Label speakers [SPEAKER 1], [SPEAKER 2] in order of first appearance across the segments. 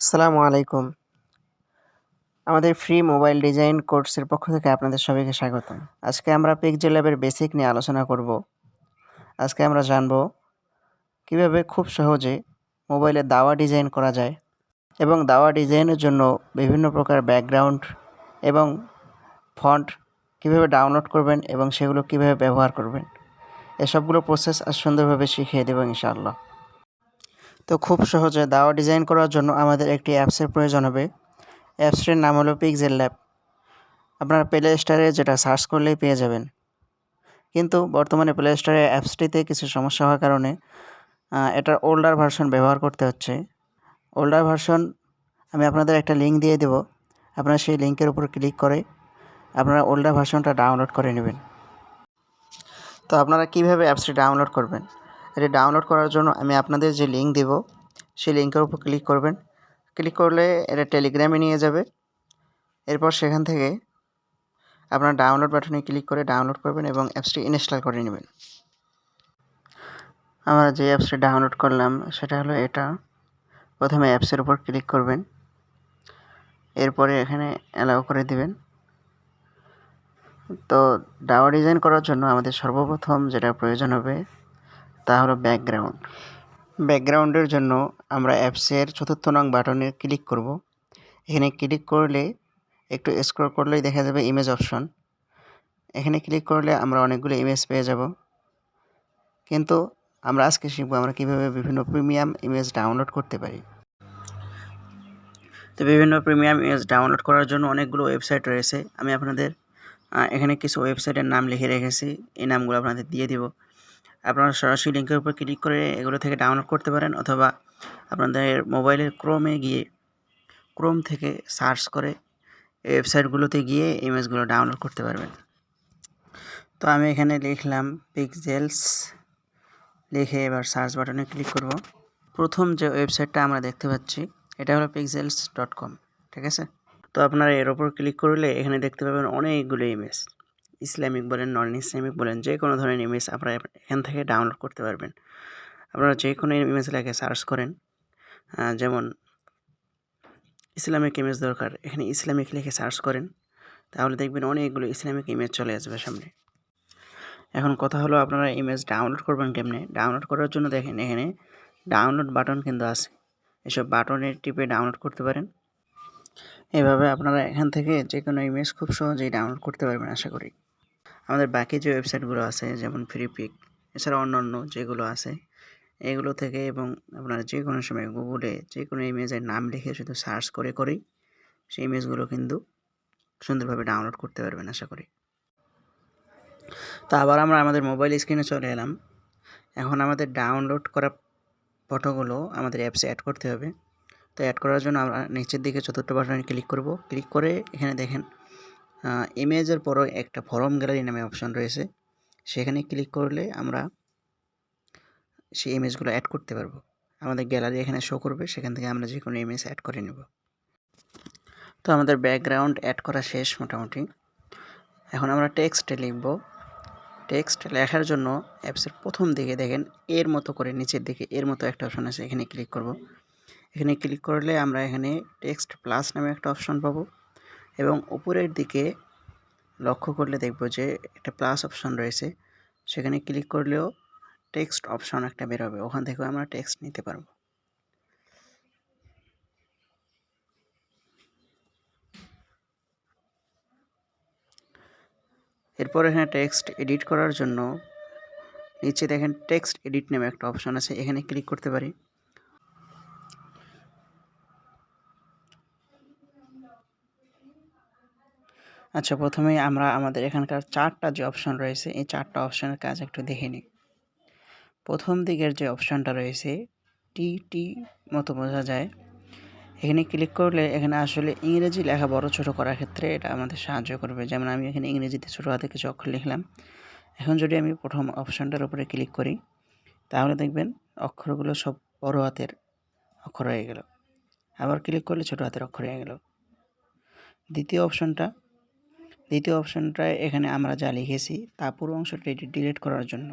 [SPEAKER 1] আসসালামু আলাইকুম। আমাদের ফ্রি মোবাইল ডিজাইন কোর্সের পক্ষ থেকে আপনাদের সবাইকে স্বাগতম। আজকে আমরা পিকজেল ল্যাবের বেসিক নিয়ে আলোচনা করব। আজকে আমরা জানব কীভাবে খুব সহজে মোবাইলে দাওয়া ডিজাইন করা যায় এবং দাওয়া ডিজাইনের জন্য বিভিন্ন প্রকার ব্যাকগ্রাউন্ড এবং ফন্ট কীভাবে ডাউনলোড করবেন এবং সেগুলো কীভাবে ব্যবহার করবেন। এসবগুলো প্রসেস আর সুন্দরভাবে শিখিয়ে দেবো ইনশাআল্লাহ। তো খুব সহজে দাওয়া ডিজাইন করার জন্য আমাদের একটি অ্যাপসের প্রয়োজন হবে। অ্যাপসটির নাম হলো পিকজেল ল্যাব আপনারা প্লে স্টোরে যেটা সার্চ করলেই পেয়ে যাবেন। কিন্তু বর্তমানে প্লে স্টোরে অ্যাপসটিতে কিছু সমস্যা হওয়ার কারণে এটার ওল্ডার ভার্সন ব্যবহার করতে হচ্ছে। ওল্ডার ভার্সন আমি আপনাদের একটা লিঙ্ক দিয়ে দেব। আপনারা সেই লিঙ্কের উপর ক্লিক করে আপনারা ওল্ডার ভার্সনটা ডাউনলোড করে নেবেন। তো আপনারা কীভাবে অ্যাপসটি ডাউনলোড করবেন? এটি ডাউনলোড করার জন্য আমি আপনাদের যে লিঙ্ক দেব, সেই লিঙ্কের উপর ক্লিক করবেন। ক্লিক করলে এটা টেলিগ্রামে নিয়ে যাবে। এরপর সেখান থেকে আপনার ডাউনলোড বাটনে ক্লিক করে ডাউনলোড করবেন এবং অ্যাপসটি ইনস্টল করে নেবেন। আমরা যে অ্যাপসটি ডাউনলোড করলাম, সেটা হলো এটা। প্রথমে অ্যাপসের উপর ক্লিক করবেন। এরপরে এখানে অ্যালাউ করে দিবেন। তো ডাওয়া ডিজাইন করার জন্য আমাদের সর্বপ্রথম যেটা প্রয়োজন হবে তা হলো ব্যাকগ্রাউন্ড ব্যাকগ্রাউন্ডের জন্য আমরা অ্যাপসের চতুর্থ নং বাটনে ক্লিক করব। এখানে ক্লিক করলে, একটু স্ক্রল করলেই দেখা যাবে ইমেজ অপশন এখানে ক্লিক করলে আমরা অনেকগুলো ইমেজ পেয়ে যাব। কিন্তু আমরা আজকে শিখব আমরা কীভাবে বিভিন্ন প্রিমিয়াম ইমেজ ডাউনলোড করতে পারি। তো বিভিন্ন প্রিমিয়াম ইমেজ ডাউনলোড করার জন্য অনেকগুলো ওয়েবসাইট রয়েছে। আমি আপনাদের এখানে কিছু ওয়েবসাইটের নাম লিখে রেখেছি। এই নামগুলো আপনাদের দিয়ে দিব। আপনারা সরাসরি লিঙ্কের উপর ক্লিক করে এগুলো থেকে ডাউনলোড করতে পারেন অথবা আপনাদের মোবাইলের ক্রোমে গিয়ে ক্রোম থেকে সার্চ করে ওয়েবসাইটগুলোতে গিয়ে ইমেজগুলো ডাউনলোড করতে পারবেন। তো আমি এখানে লিখলাম পিকজেলস লিখে এবার সার্চ বাটনে ক্লিক করব। প্রথম যে ওয়েবসাইটটা আমরা দেখতে পাচ্ছি, এটা হলো পিকজেলস ডট কম ঠিক আছে? তো আপনারা এর ওপর ক্লিক করলে এখানে দেখতে পাবেন অনেকগুলো ইমেজ ইসলামিক বলেন, নন ইসলামিক বলেন, যে কোনো ধরনের ইমেজ আপনারা এখান থেকে ডাউনলোড করতে পারবেন। আপনারা যে কোনো ইমেজ লেখে সার্চ করেন। যেমন ইসলামিক ইমেজ দরকার, এখানে ইসলামিক লিখে সার্চ করেন, তাহলে দেখবেন অনেকগুলো ইসলামিক ইমেজ চলে আসবে সামনে। এখন কথা হলো আপনারা ইমেজ ডাউনলোড করবেন কেমনে? ডাউনলোড করার জন্য দেখেন এখানে ডাউনলোড বাটন কিন্তু আছে। এসব বাটনে টিপে ডাউনলোড করতে পারেন। এভাবে আপনারা এখান থেকে যে কোনো ইমেজ খুব সহজেই ডাউনলোড করতে পারবেন, আশা করি। আমাদের বাকি যে ওয়েবসাইটগুলো আছে, যেমন ফ্রিপিক এছাড়া অন্যান্য যেগুলো আছে, এগুলো থেকে এবং আপনারা যে কোনো সময় গুগলে যে কোনো ইমেজের নাম লিখে শুধু সার্চ করে করেই সেই ইমেজগুলো কিন্তু সুন্দরভাবে ডাউনলোড করতে পারবেন, আশা করি। তো আবার আমরা আমাদের মোবাইল স্ক্রিনে চলে এলাম। এখন আমাদের ডাউনলোড করা ফটোগুলো আমাদের অ্যাপসে অ্যাড করতে হবে। তো অ্যাড করার জন্য আমরা নিচের দিকে চতুর্থ বাটনে ক্লিক করব। ক্লিক করে এখানে দেখেন ইমেজের পরও একটা ফরম গ্যালারি নামে অপশন রয়েছে। সেখানে ক্লিক করলে আমরা সেই ইমেজগুলো অ্যাড করতে পারব। আমাদের গ্যালারি এখানে শো করবে, সেখান থেকে আমরা যে কোনো ইমেজ অ্যাড করে নেব। তো আমাদের ব্যাকগ্রাউন্ড অ্যাড করা শেষ মোটামুটি। এখন আমরা টেক্সটে লিখব। টেক্সট লেখার জন্য অ্যাপসের প্রথম দিকে দেখেন, এর মতো করে নিচের দিকে এর মতো একটা অপশন আছে, এখানে ক্লিক করব। এখানে ক্লিক করলে আমরা এখানে টেক্সট প্লাস নামে একটা অপশন পাবো। এবং উপরের দিকে লক্ষ্য করলে দেখব যে একটা প্লাস অপশন রয়েছে। সেখানে ক্লিক করলেও টেক্সট অপশন একটা বেরোবে। ওখান থেকেও আমরা টেক্সট নিতে পারব। এরপর এখানে টেক্সট এডিট করার জন্য নিচে দেখেন টেক্সট এডিট নামে একটা অপশন আছে। এখানে ক্লিক করতে পারি। আচ্ছা প্রথমে আমরা আমাদের এখানকার চারটা যে অপশন রয়েছে, এই চারটা অপশনের কাজ একটু দেখে নিই। প্রথম দিকের যে অপশানটা রয়েছে টি টি মতো বোঝা যায়। এখানে ক্লিক করলে এখানে আসলে ইংরেজি লেখা বড় ছোট করার ক্ষেত্রে এটা আমাদের সাহায্য করবে। যেমন আমি এখানে ইংরেজিতে ছোটো হাতে কিছু অক্ষর লিখলাম। এখন যদি আমি প্রথম অপশানটার উপরে ক্লিক করি, তাহলে দেখবেন অক্ষরগুলো সব বড় হাতের অক্ষর হয়ে গেল। আবার ক্লিক করলে ছোটো হাতের অক্ষর হয়ে গেল। দ্বিতীয় অপশানটা দ্বিতীয় অপশানটায় এখানে আমরা যা লিখেছি তা পুরো অংশটা এটি ডিলিট করার জন্য।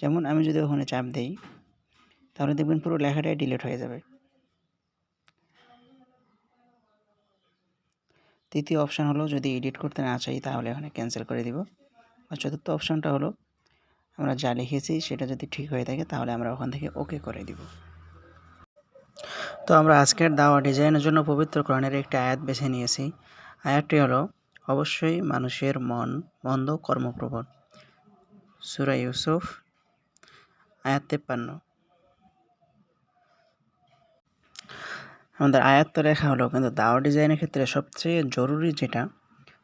[SPEAKER 1] যেমন আমি যদি ওখানে চাপ দেই, তাহলে দেখবেন পুরো লেখাটাই ডিলিট হয়ে যাবে। তৃতীয় অপশান হলো যদি এডিট করতে না চাই, তাহলে এখানে ক্যান্সেল করে দিব। আর চতুর্থ অপশানটা হলো, আমরা যা লিখেছি সেটা যদি ঠিক হয়ে থাকে, তাহলে আমরা ওখান থেকে ওকে করে দিব। তো আমরা আজকের দাওয়া ডিজাইনের জন্য পবিত্র কোরআনের একটি আয়াত বেছে নিয়েছি। আয়াতটি হলো অবশ্যই মানুষের মন মন্দ কর্মপ্রবণ সুরা ইউসুফ, আয়াত তেপ্পান্ন। আমাদের আয়াত তো লেখা হলো, কিন্তু দাওয়া ডিজাইনের ক্ষেত্রে সবচেয়ে জরুরি যেটা,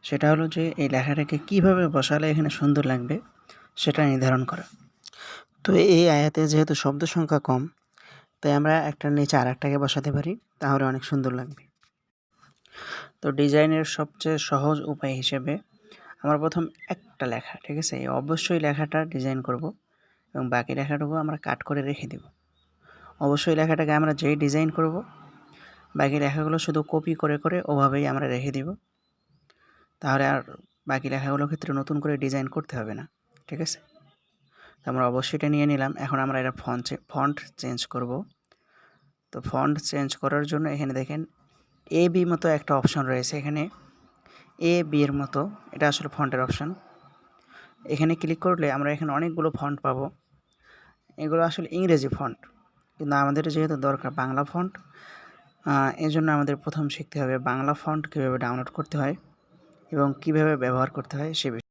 [SPEAKER 1] সেটা হলো যে এই লেখাটাকে কীভাবে বসালে এখানে সুন্দর লাগবে, সেটা নির্ধারণ করা। তো এই আয়াতে যেহেতু শব্দ সংখ্যা কম, তাই আমরা একটার নিচে আর একটাকে বসাতে পারি, তাহলে অনেক সুন্দর লাগবে। তো ডিজাইনের সবচেয়ে সহজ উপায় হিসেবে আমরা প্রথম একটা লেখা, ঠিক আছে? এই অবশ্যই লেখাটা ডিজাইন করব এবং বাকি লেখাটুকু আমরা কাট করে রেখে দেব। অবশ্যই লেখাটাকে আমরা যেই ডিজাইন করব, বাকি লেখাগুলো শুধু কপি করে করে ওভাবেই আমরা রেখে দিব। তাহলে আর বাকি লেখাগুলোর ক্ষেত্রে নতুন করে ডিজাইন করতে হবে না, ঠিক আছে? তো আমরা অবশ্যই এটা নিয়ে নিলাম। এখন আমরা এটা ফন্ট ফন্ট চেঞ্জ করব। তো ফন্ট চেঞ্জ করার জন্য এখানে দেখেন এ বি মতো একটা অপশন রয়েছে এখানে। এ বি এর মতো, এটা আসলে ফন্টের অপশন এখানে ক্লিক করলে আমরা এখানে অনেকগুলো ফন্ট পাবো। এগুলো আসলে ইংরেজি ফন্ট কিন্তু আমাদের যেহেতু দরকার বাংলা ফন্ট জন্য আমাদের প্রথম শিখতে হবে বাংলা ফন্ট কীভাবে ডাউনলোড করতে হয় এবং কীভাবে ব্যবহার করতে হয় সে বিষয়ে।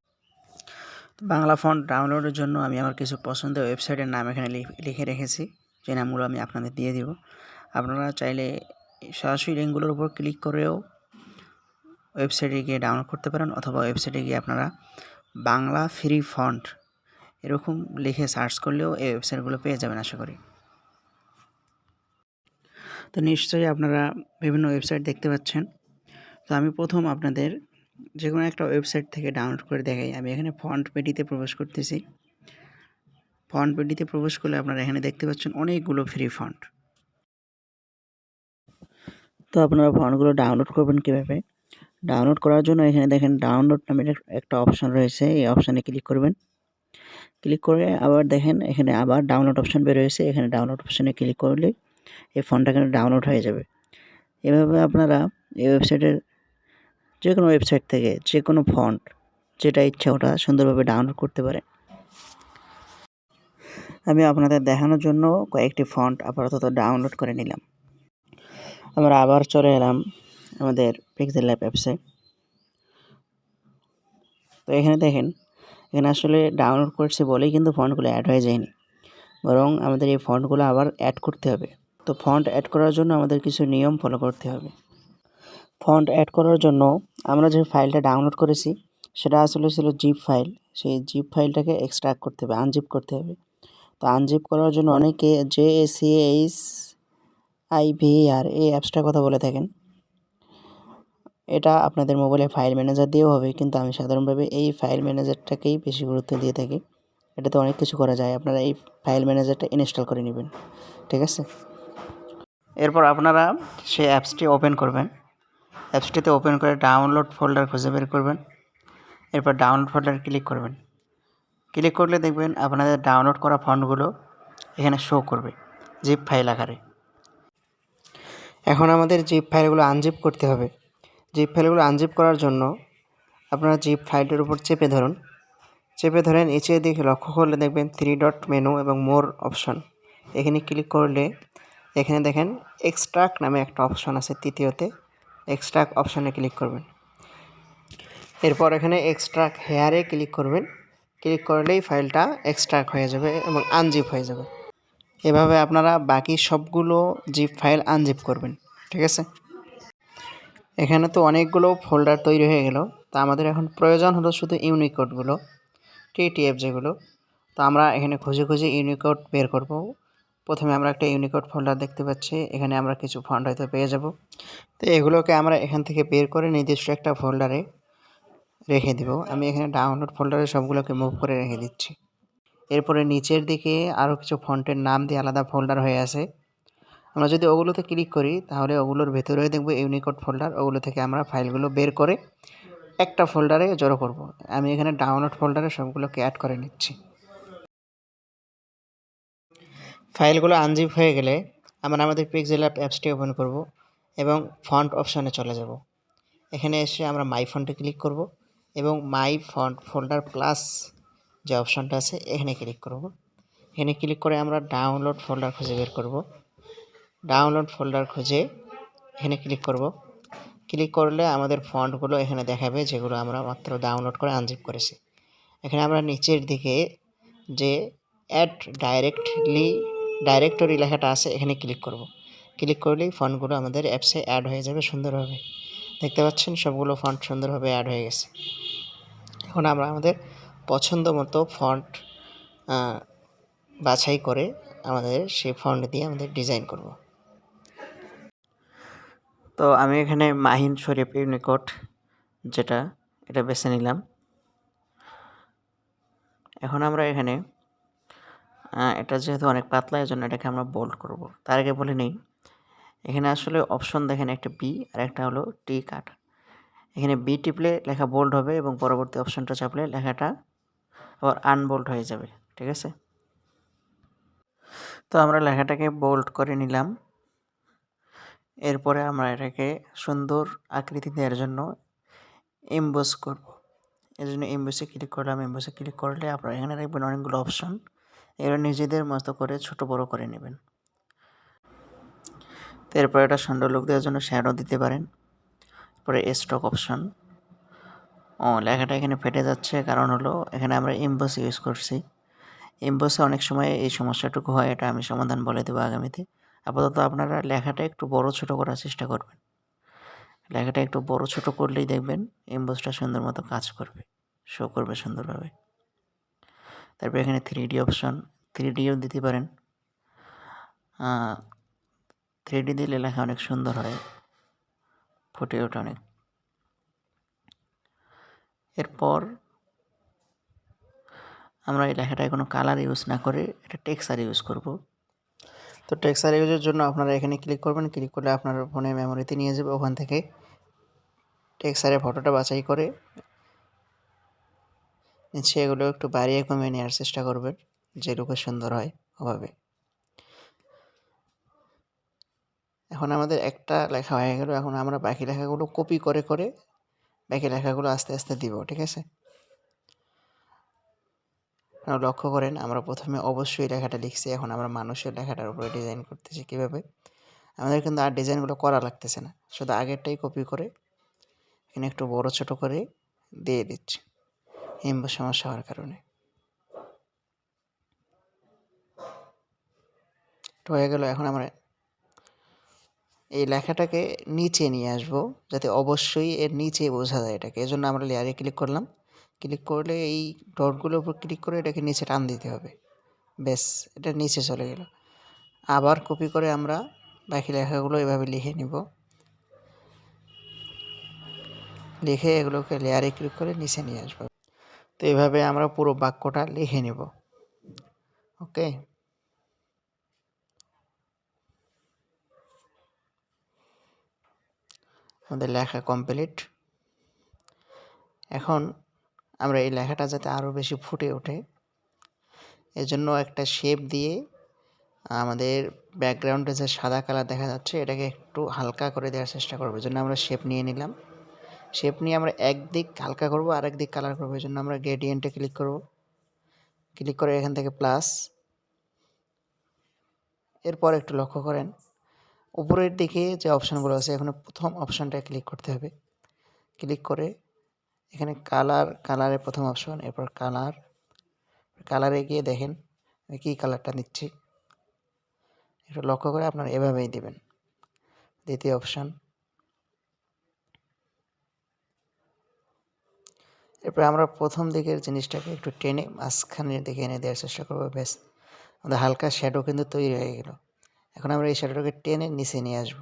[SPEAKER 1] বাংলা ফন্ট ডাউনলোডের জন্য আমি আমার কিছু পছন্দের ওয়েবসাইটের নাম এখানে লিখে রেখেছি। যে নামগুলো আমি আপনাদের দিয়ে দিব। আপনারা চাইলে সরাসরি লিঙ্কগুলোর উপর ক্লিক করেও ওয়েবসাইটে গিয়ে ডাউনলোড করতে পারেন অথবা ওয়েবসাইটে গিয়ে আপনারা বাংলা ফ্রি ফন্ট এরকম লিখে সার্চ করলেও এই ওয়েবসাইটগুলো পেয়ে যাবেন, আশা করি। তো নিশ্চয়ই আপনারা বিভিন্ন ওয়েবসাইট দেখতে পাচ্ছেন। তো আমি প্রথম আপনাদের যে কোনো একটা ওয়েবসাইট থেকে ডাউনলোড করে দেখাই। আমি এখানে ফন্ট পেটিতে প্রবেশ করতেছি। ফন্ট পেটিতে প্রবেশ করলে আপনারা এখানে দেখতে পাচ্ছেন অনেকগুলো ফ্রি ফন্ট। তো আপনারা ফন্টগুলো ডাউনলোড করবেন কীভাবে? ডাউনলোড করার জন্য এখানে দেখেন ডাউনলোড নামের একটা অপশান রয়েছে। এই অপশানে ক্লিক করবেন। ক্লিক করে আবার দেখেন এখানে আবার ডাউনলোড অপশান বেরোয়েছে এখানে ডাউনলোড অপশানে ক্লিক করলে এই ফোনটা এখানে ডাউনলোড হয়ে যাবে। এভাবে আপনারা এই ওয়েবসাইটের যে কোনো ওয়েবসাইট থেকে যে কোনো ফন্ট যেটা ইচ্ছা ওটা সুন্দরভাবে ডাউনলোড করতে পারে আমি আপনাদের দেখানোর জন্য কয়েকটি ফন্ট আপাতত ডাউনলোড করে নিলাম। আমরা আবার চলে এলাম আমাদের পিক্সেল ল্যাব অ্যাপসে তো এখানে দেখেন, এখানে আসলে ডাউনলোড করছে বলেই কিন্তু ফন্টগুলো অ্যাড হয়ে যায়নি। বরং আমাদের এই ফন্টগুলো আবার অ্যাড করতে হবে। তো ফন্ট অ্যাড করার জন্য আমাদের কিছু নিয়ম ফলো করতে হবে। ফন্ট অ্যাড করার জন্য আমরা যে ফাইলটা ডাউনলোড করেছি, সেটা আসলে ছিল জিপ ফাইল সেই জিপ ফাইলটাকে এক্সট্রাক্ট করতে হবে আনজিপ করতে হবে। তো আনজিপ করার জন্য অনেকে J C H I V আর এই অ্যাপসটার কথা বলে থাকেন। এটা আপনাদের মোবাইলে ফাইল ম্যানেজার দিয়েও হবে, কিন্তু আমি সাধারণভাবে এই ফাইল ম্যানেজারটাকেই বেশি গুরুত্ব দিয়ে থাকি। এটাতে অনেক কিছু করা যায়, আপনারা এই ফাইল ম্যানেজারটা ইনস্টল করে নেবেন, ঠিক আছে? এরপর আপনারা সেই অ্যাপসটি ওপেন করবেন। অ্যাপসটিতে ওপেন করে ডাউনলোড ফোল্ডার খুঁজে বের করবেন। এরপর ডাউনলোড ফোল্ডার ক্লিক করবেন। ক্লিক করলে দেখবেন আপনাদের ডাউনলোড করা ফন্টগুলো এখানে শো করবে জিপ ফাইল আকারে। এখন আমাদের জিপ ফাইলগুলো আনজিপ করতে হবে। জিপ ফাইলগুলো আনজিপ করার জন্য আপনারা জিপ ফাইলটির উপর চেপে ধরুন। চেপে ধরে নিচের দিকে লক্ষ্য করলে দেখবেন থ্রি ডট মেনু এবং মোর অপশন এখানে ক্লিক করলে এখানে দেখেন এক্সট্রাক নামে একটা অপশন আছে তৃতীয়তে। এক্সট্রাক অপশানে ক্লিক করবেন। এরপর এখানে এক্সট্রাক্ট হেয়ারে ক্লিক করবেন। ক্লিক করলেই ফাইলটা এক্সট্রাক হয়ে যাবে এবং আনজিপ হয়ে যাবে। এভাবে আপনারা বাকি সবগুলো জিপ ফাইল আনজিপ করবেন, ঠিক আছে? এখানে তো অনেকগুলো ফোল্ডার তৈরি হয়ে গেল। তা আমাদের এখন প্রয়োজন হলো শুধু ইউনিকোডগুলো টিটিএফ যেগুলো। তো আমরা এখানে খুঁজে খুঁজে ইউনিকোড বের করব। প্রথমে আমরা একটা ইউনিকোড ফোল্ডার দেখতে পাচ্ছি। এখানে আমরা কিছু ফান্ড হয়তো পেয়ে যাব। তো এগুলোকে আমরা এখান থেকে বের করে নির্দিষ্ট একটা ফোল্ডারে রেখে দেব। আমি এখানে ডাউনলোড ফোল্ডারে সবগুলোকে মুভ করে রেখে দিচ্ছি। এরপরে নিচের দিকে আরও কিছু ফন্টের নাম দিয়ে আলাদা ফোল্ডার হয়ে আছে। আমরা যদি ওগুলোতে ক্লিক করি, তাহলে ওগুলোর ভেতরেও দেখব ইউনিকোড ফোল্ডার। ওগুলো থেকে আমরা ফাইলগুলো বের করে একটা ফোল্ডারে জড়ো করব। আমি এখানে ডাউনলোড ফোল্ডারে সবগুলোকে অ্যাড করে নিচ্ছি। ফাইলগুলো আনজিপ হয়ে গেলে আমরা আমাদের পিক্সেল অ্যাপ অ্যাপসটি ওপেন করব এবং ফন্ট অপশানে চলে যাব। এখানে এসে আমরা মাই ফন্টে ক্লিক করব এবং মাই ফন্ট ফোল্ডার প্লাস যে অপশনটা আছে, এখানে ক্লিক করব। এখানে ক্লিক করে আমরা ডাউনলোড ফোল্ডার খুঁজে বের করব। ডাউনলোড ফোল্ডার খুঁজে এখানে ক্লিক করব। ক্লিক করলে আমাদের ফন্টগুলো এখানে দেখাবে, যেগুলো আমরা মাত্র ডাউনলোড করে আনজিপ করেছি। এখানে আমরা নিচের দিকে যে অ্যাড ডাইরেক্টলি ডাইরেক্টরি লেখাটা আছে, এখানে ক্লিক করব। ক্লিক করলেই ফন্টগুলো আমাদের অ্যাপসে অ্যাড হয়ে যাবে সুন্দরভাবে। দেখতে পাচ্ছেন? সবগুলো ফন্ট সুন্দরভাবে অ্যাড হয়ে গেছে। এখন আমরা আমাদের পছন্দ মতো ফন্ট বাছাই করে আমাদের সেই ফন্ট দিয়ে আমাদের ডিজাইন করব। তো আমি এখানে মাহিন শরীফ ইউনিকোড, যেটা, এটা বেছে নিলাম। এখন আমরা এখানে এটা যেহেতু অনেক পাতলা এই জন্য এটাকে আমরা বোল্ড করব। তার আগে বলে নেই, এখানে আসলে অপশন দেখেন একটা বি আর একটা হলো টি কাট এখানে বি টিপলে লেখা বোল্ড হবে এবং পরবর্তী অপশনটা চাপলে লেখাটা আবার আনবোল্ড হয়ে যাবে, ঠিক আছে? তো আমরা লেখাটাকে বোল্ড করে নিলাম। এরপরে আমরা এটাকে সুন্দর আকৃতি দেওয়ার জন্য এমবোস করব। এর জন্য এমবোসে ক্লিক করলাম। এমবোসে ক্লিক করলে আপনারা এখানে রাখবেন অনেকগুলো অপশন এরা নিজেদের মতো করে ছোট বড় করে নেবেন। তো এরপরে এটা লুক দেওয়ার জন্য শ্যাডো দিতে পারেন। পরে স্টক অপশন ও, লেখাটা এখানে ফেটে যাচ্ছে। কারণ হলো, এখানে আমরা এমবোস ইউজ করছি। এমবোসে অনেক সময় এই সমস্যাটুকু হয়, এটা আমি সমাধান বলে দেবো আগামীতে। আপাতত আপনারা লেখাটা একটু বড় ছোট করার চেষ্টা করবেন। লেখাটা একটু বড় ছোট করলেই দেখবেন এমবোসটা সুন্দর মতো কাজ করবে শো করবে সুন্দরভাবে। তারপর এখানে থ্রি ডি অপশন থ্রি ডিও দিতে পারেন। থ্রি ডি দিলে লেখা অনেক সুন্দর হয়। ফুটে ওঠে অনেক। এরপর আমরা এই লেখাটায় কোনো কালার ইউজ না করে এটা টেক্সার ইউজ করব। তো টেক্সার ইউজের জন্য আপনারা এখানে ক্লিক করবেন ক্লিক করলে আপনার ফোনে মেমোরিতে নিয়ে যাবে। ওখান থেকে টেক্সারের ফটোটা বাছাই করে এগুলো একটু বাড়িয়ে কমিয়ে নেওয়ার চেষ্টা করবেন, যে লুকে সুন্দর হয় ওভাবে। এখন আমাদের একটা লেখা হয়ে গেল, এখন আমরা বাকি লেখাগুলো কপি করে করে বাকি লেখাগুলো আস্তে আস্তে দিব, ঠিক আছে? লক্ষ্য করেন, আমরা প্রথমে অবশ্যই লেখাটা লিখছি, এখন আমরা মানুষের লেখাটার উপরে ডিজাইন করতেছি কীভাবে? আমাদের কিন্তু আর ডিজাইনগুলো করা লাগতেছে না, শুধু আগেরটাই কপি করে, এখানে একটু বড় ছোট করে দিয়ে দিচ্ছি হিম্ব সমস্যা হওয়ার কারণে। তো হয়ে গেল, এখন আমরা এই লেখাটাকে নিচে নিয়ে আসব, যাতে অবশ্যই এর নিচে বোঝা যায় এটাকে। এজন্য আমরা লেয়ারে ক্লিক করলাম। ক্লিক করলে এই ডটগুলোর উপর ক্লিক করে এটাকে নিচে টান দিতে হবে। বেশ এটা নিচে চলে গেল। আবার কপি করে আমরা বাকি লেখাগুলো এভাবে লিখে নিব। লিখে এগুলোকে লেয়ারে ক্লিক করে নিচে নিয়ে আসব। তো এভাবে আমরা পুরো বাক্যটা লিখে নেব। ওকে আমাদের লেখা কমপ্লিট এখন আমরা এই লেখাটা যাতে আরও বেশি ফুটে ওঠে। এজন্য একটা শেপ দিয়ে আমাদের ব্যাকগ্রাউন্ডে যে সাদা কালার দেখা যাচ্ছে, এটাকে একটু হালকা করে দেওয়ার চেষ্টা করব। এই জন্য আমরা শেপ নিয়ে নিলাম। শেপ নিয়ে আমরা একদিক হালকা করব আর একদিক কালার করব। এই জন্য আমরা গ্রেডিয়েন্টে ক্লিক করব। ক্লিক করে এখান থেকে প্লাস এরপর একটু লক্ষ্য করেন। উপরের দিকে যে অপশানগুলো আছে, এখানে প্রথম অপশানটায় ক্লিক করতে হবে। ক্লিক করে এখানে কালার কালারের প্রথম অপশন এরপর কালার কালারে গিয়ে দেখেন আমি কী কালারটা নিচ্ছি। একটু লক্ষ্য করে আপনারা এভাবেই দেবেন। দ্বিতীয় অপশান এরপর আমরা প্রথম দিকের জিনিসটাকে একটু টেনে মাঝখানের দিকে এনে দেওয়ার চেষ্টা করব, ব্যাস। আমাদের হালকা শ্যাডো কিন্তু তৈরি হয়ে গেল। এখন আমরা এই শ্যাডোটাকে টেনে নিচে নিয়ে আসব।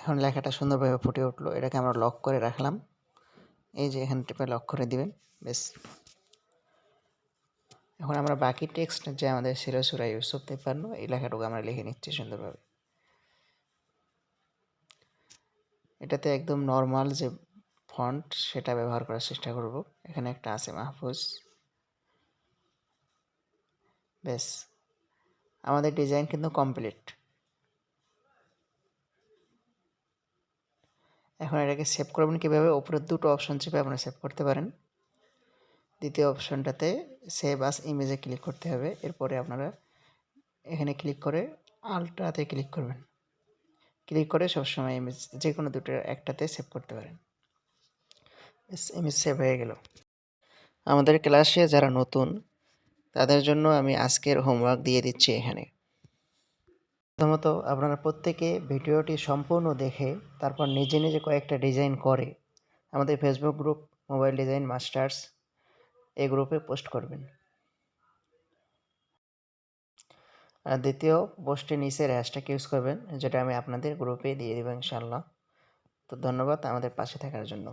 [SPEAKER 1] এখন লেখাটা সুন্দরভাবে ফুটে উঠল, এটাকে আমরা লক করে রাখলাম। এই যে এখানে টিপে লক করে দিবেন বেশ এখন আমরা বাকি টেক্সট যে আমাদের শিরসুরা ইউসুফ তেপান্ন এই লেখাটুকু আমরা লিখে নিচ্ছি সুন্দরভাবে। এটাতে একদম নর্মাল যে ফন্ট সেটা ব্যবহার করার চেষ্টা করব। এখানে একটা আছে মাহফুজ। বেশ আমাদের ডিজাইন কিন্তু কমপ্লিট এখন এটাকে সেভ করবেন কীভাবে? উপরের দুটো অপশন চেপে আপনারা সেভ করতে পারেন। দ্বিতীয় অপশনটাতে সেভ আস ইমেজে ক্লিক করতে হবে। এরপরে আপনারা এখানে ক্লিক করে আলট্রাতে ক্লিক করবেন। ক্লিক করে সবসময় ইমেজ যে কোনো দুটো একটাতে সেভ করতে পারেন। ইমেজ সেভ হয়ে গেল। আমাদের ক্লাসে যারা নতুন তাদের জন্য আমি আজকের হোমওয়ার্ক দিয়ে দিচ্ছি এখানে। প্রথমত আপনারা প্রত্যেকে ভিডিওটি সম্পূর্ণ দেখে, তারপর নিজে নিজে কয়েকটা ডিজাইন করে আমাদের Facebook group mobile design masters এই গ্রুপে পোস্ট করবেন। আর দ্বিতীয় পোস্টে নিচের হ্যাশট্যাগ ইউজ করবেন, যেটা আমি আপনাদের গ্রুপে দিয়ে দেবো ইনশাল্লাহ তো ধন্যবাদ আমাদের পাশে থাকার জন্য।